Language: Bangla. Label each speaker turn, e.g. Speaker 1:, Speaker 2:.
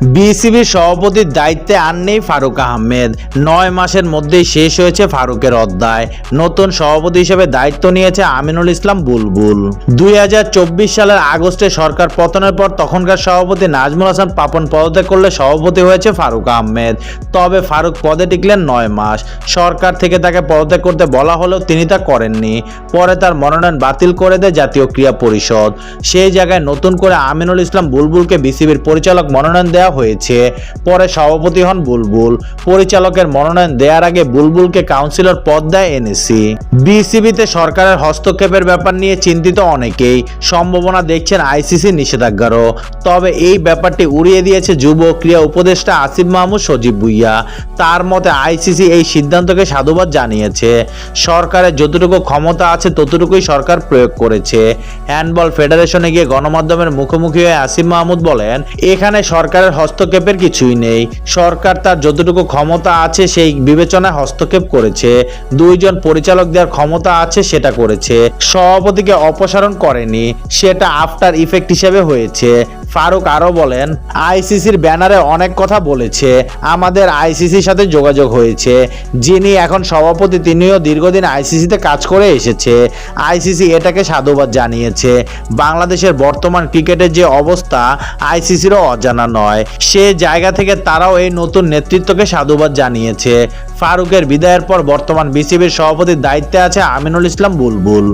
Speaker 1: বিসিবির সভাপতির দায়িত্বে আর নেই ফারুক আহমেদ। নয় মাসের মধ্যেই শেষ হয়েছে ফারুকের অধ্যায়। নতুন সভাপতি হিসেবে দায়িত্ব নিয়েছে আমিনুল ইসলাম বুলবুল। দুই সালের আগস্টে সরকার পতনের পর তখনকার সভাপতি নাজমুল হাসান পাপন পদত্যাগ করলে সভাপতি হয়েছে ফারুক আহমেদ। তবে ফারুক পদে টিকলেন নয় মাস। সরকার থেকে তাকে পদত্যাগ করতে বলা হলেও তিনি তা করেননি। পরে তার মনোনয়ন বাতিল করে দেয় জাতীয় ক্রীড়া পরিষদ। সেই জায়গায় নতুন করে আমিনুল ইসলাম বুলবুলকে বিসিবির পরিচালক মনোনয়ন দেওয়া হয়েছে। পরে সভাপতি হন বুলবুল। পরিচালকের মনোনয়ন দেওয়ার আগে বুলবুলকে কাউন্সিলর পদ দেয় এনএসসি বিসিবিতে সরকারের হস্তক্ষেপের ব্যাপার নিয়ে চিন্তিত অনেকেই। সম্ভাবনা দেখছেন আইসিসি নিষেধাজ্ঞারও। তবে এই ব্যাপারটি উড়িয়ে দিয়েছে যুব ক্রীড়া উপদেষ্টা আসিফ মাহমুদ সজীব ভুইয়া। তার মতে আইসিসি এই সিদ্ধান্তকে সাধুবাদ জানিয়েছে। সরকারের যতটুকু ক্ষমতা আছে ততটুকুই সরকার প্রয়োগ করেছে। হ্যান্ডবল ফেডারেশনে গিয়ে গণমাধ্যমের মুখোমুখি হয়ে আসিফ মাহমুদ বলেন, এখানে সরকারের হস্তক্ষেপের কিছুই নেই। সরকার তার যতটুকু ক্ষমতা আছে সেই বিবেচনায় হস্তক্ষেপ করেছে। দুইজন পরিচালক দেওয়ার ক্ষমতা আছে সেটা করেছে। সভাপতিকে অপসারণ করেনি, সেটা আফটার ইফেক্ট হিসেবে হয়েছে। ফারুক আরও বলেন আইসিসির ব্যানারে অনেক কথা বলেছে, আমাদের আইসিসির সাথে যোগাযোগ হয়েছে। যিনি এখন সভাপতি, তিনিও দীর্ঘদিন আইসিসিতে কাজ করে এসেছে। আইসিসি এটাকে সাধুবাদ জানিয়েছে। বাংলাদেশের বর্তমান ক্রিকেটের যে অবস্থা আইসিসিরও অজানা নয়। সে জায়গা থেকে তারাও এই নতুন নেতৃত্বকে সাধুবাদ জানিয়েছে। ফারুকের বিদায়ের পর বর্তমান বিসিবির সভাপতির দায়িত্বে আছে আমিনুল ইসলাম বুলবুল।